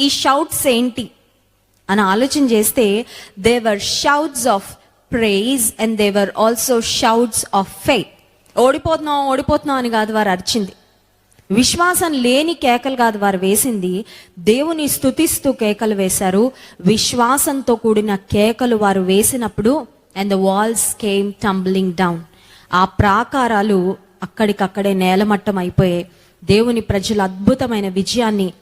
ఈ షౌట్స్ ఏంటి? అని ఆలోచన చేస్తే they were shouts of praise and they were also shouts of faith ఓడిపోతున్నాం ఓడిపోతున్నాం అని కాదు వారు అరిచింది. విశ్వాసం లేని కేకలు కాదు వారు వేసింది. దేవుని స్తుతిస్తూ కేకలు వేశారు. విశ్వాసంతో కూడిన కేకలు వారు వేసినప్పుడు and the walls came tumbling down ఆ ప్రాకారాలు అక్కడికక్కడే నేలమట్టం అయిపోయాయి. దేవుని ప్రజలు అద్భుతమైన విజయాన్ని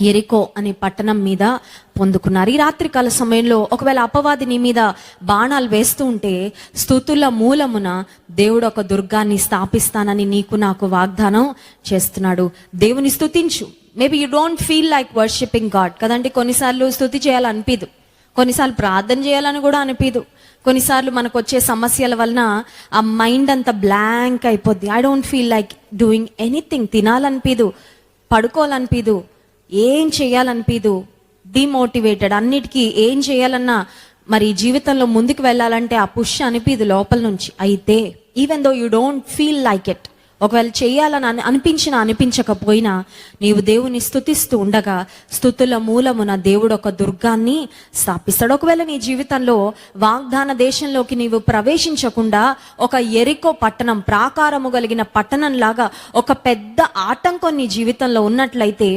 ఎరికో అనే పట్టణం మీద పొందుకున్నారు. ఈ రాత్రికాల సమయంలో ఒకవేళ అపవాది నీ మీద బాణాలు వేస్తూ ఉంటే స్థుతుల మూలమున దేవుడు ఒక దుర్గాన్ని స్థాపిస్తానని నీకు నాకు వాగ్దానం చేస్తున్నాడు. దేవుని స్థుతించు maybe you don't feel like worshipping God కదండి? కొన్నిసార్లు స్థుతి చేయాలనిపిదు. కొన్నిసార్లు ప్రార్థన చేయాలని కూడా అనిపిదు. కొన్నిసార్లు మనకు వచ్చే సమస్యల వలన ఆ మైండ్ అంతా బ్లాంక్ అయిపోద్ది. I don't feel like doing anything తినాలనిపిదు. పడుకోవాలనిపిదు. ఏం చేయాలనిపిదు? డిమోటివేటెడ్ అన్నిటికీ ఏం చేయాలన్నా మరి జీవితంలో ముందుకు వెళ్ళాలంటే ఆ పుష్ అనిపిదు లోపల నుంచి. అయితే even though you don't feel like it ఒకవేళ చేయాలని అని అనిపించినా అనిపించకపోయినా నీవు దేవుని స్థుతిస్తూ ఉండగా స్థుతుల మూలమున దేవుడు ఒక దుర్గాన్ని స్థాపిస్తాడు. ఒకవేళ నీ జీవితంలో వాగ్దాన దేశంలోకి నీవు ప్రవేశించకుండా ఒక ఎరికో పట్టణం ప్రాకారము కలిగిన పట్టణం లాగా ఒక పెద్ద ఆటంకం నీ జీవితంలో ఉన్నట్లయితే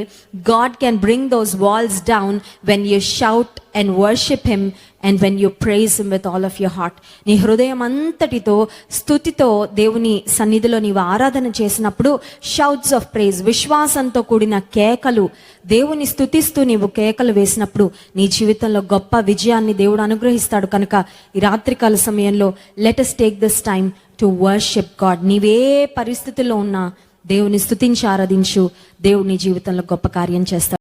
God can bring those walls down when you shout and worship him and when you praise him with all of your heart నీ హృదయం అంతటితో స్థుతితో దేవుని సన్నిధిలో నీవు ఆరాధన చేసినప్పుడు షౌట్స్ ఆఫ్ ప్రైజ్ విశ్వాసంతో కూడిన కేకలు దేవుని స్థుతిస్తూ నీవు కేకలు వేసినప్పుడు నీ జీవితంలో గొప్ప విజయాన్ని దేవుడు అనుగ్రహిస్తాడు. కనుక ఈ రాత్రికాల సమయంలో let us take this time to worship God నీవే పరిస్థితుల్లో ఉన్నా దేవుని స్థుతించి ఆరాధించు. దేవుని జీవితంలో గొప్ప కార్యం చేస్తాడు.